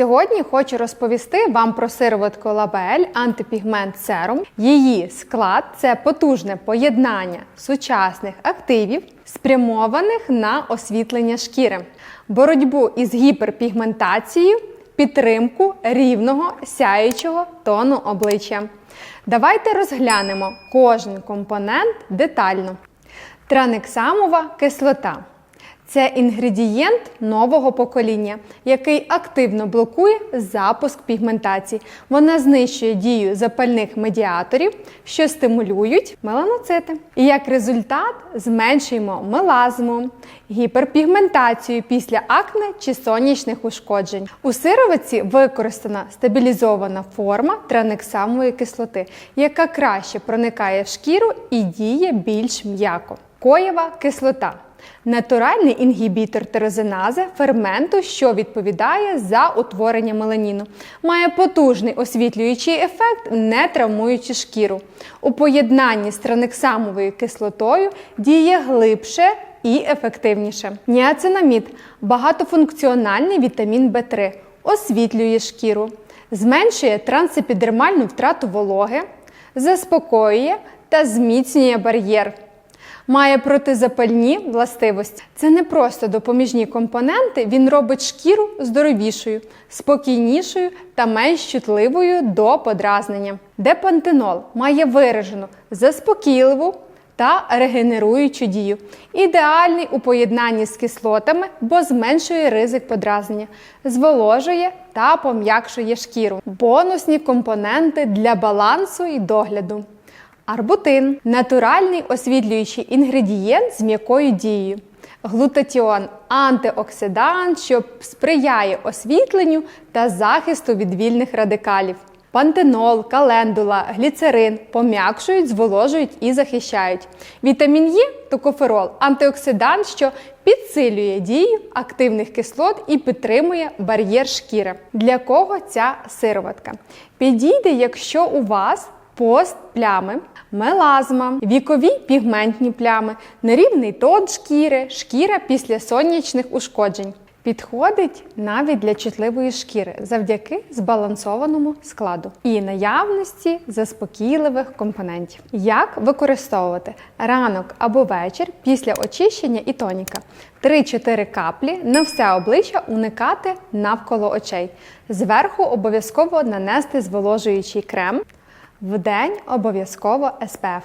Сьогодні хочу розповісти вам про сироватку Лабель антипігмент серум. Її склад це потужне поєднання сучасних активів, спрямованих на освітлення шкіри, боротьбу із гіперпігментацією, підтримку рівного сяючого тону обличчя. Давайте розглянемо кожен компонент детально. Транексамова кислота. Це інгредієнт нового покоління, який активно блокує запуск пігментації. Вона знищує дію запальних медіаторів, що стимулюють меланоцити. І як результат зменшуємо мелазму, гіперпігментацію після акне чи сонячних ушкоджень. У сировиці використана стабілізована форма транексамової кислоти, яка краще проникає в шкіру і діє більш м'яко. Коєва кислота. Натуральний інгібітор тирозинази ферменту, що відповідає за утворення меланіну, має потужний освітлюючий ефект, не травмуючи шкіру. У поєднанні з транексамовою кислотою діє глибше і ефективніше. Ніацинамід багатофункціональний вітамін В3, освітлює шкіру, зменшує трансепідермальну втрату вологи, заспокоює та зміцнює бар'єр. Має протизапальні властивості. Це не просто допоміжні компоненти, він робить шкіру здоровішою, спокійнішою та менш чутливою до подразнення. Депантенол має виражену заспокійливу та регенеруючу дію. Ідеальний у поєднанні з кислотами, бо зменшує ризик подразнення, зволожує та пом'якшує шкіру. Бонусні компоненти для балансу і догляду. Арбутин натуральний освітлюючий інгредієнт з м'якою дією. Глутатіон антиоксидант, що сприяє освітленню та захисту від вільних радикалів. Пантенол, календула, гліцерин пом'якшують, зволожують і захищають. Вітамін Е токоферол антиоксидант, що підсилює дію активних кислот і підтримує бар'єр шкіри. Для кого ця сироватка? Підійде, якщо у вас пост плями, мелазма, вікові пігментні плями, нерівний тон шкіри, шкіра після сонячних ушкоджень. Підходить навіть для чутливої шкіри завдяки збалансованому складу і наявності заспокійливих компонентів. Як використовувати ранок або вечір після очищення і тоніка? 3-4 каплі на все обличчя уникати навколо очей. Зверху обов'язково нанести зволожуючий крем. Вдень обов'язково SPF.